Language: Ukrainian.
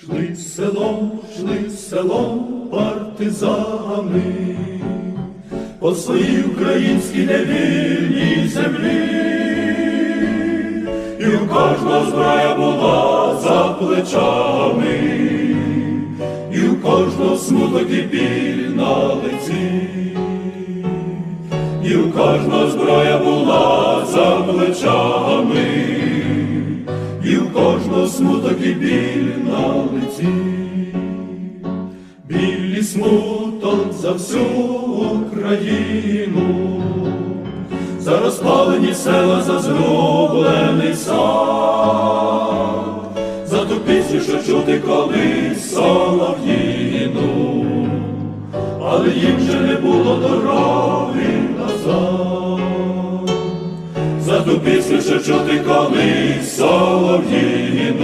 Шли селом, шли селом партизани. По своїй українській невільній землі, і у кожного зброя була за плечами, і у кожного смуток і біль на лиці, і у кожного зброя була за плечами смуток і біль на лиці, білі смуток за всю Україну, за розпалені села, за зрублений сад, за ту пісню, що чути колись солов'їну, але їм вже не було дороги назад. За ту пісню, що чути колись солов'їну,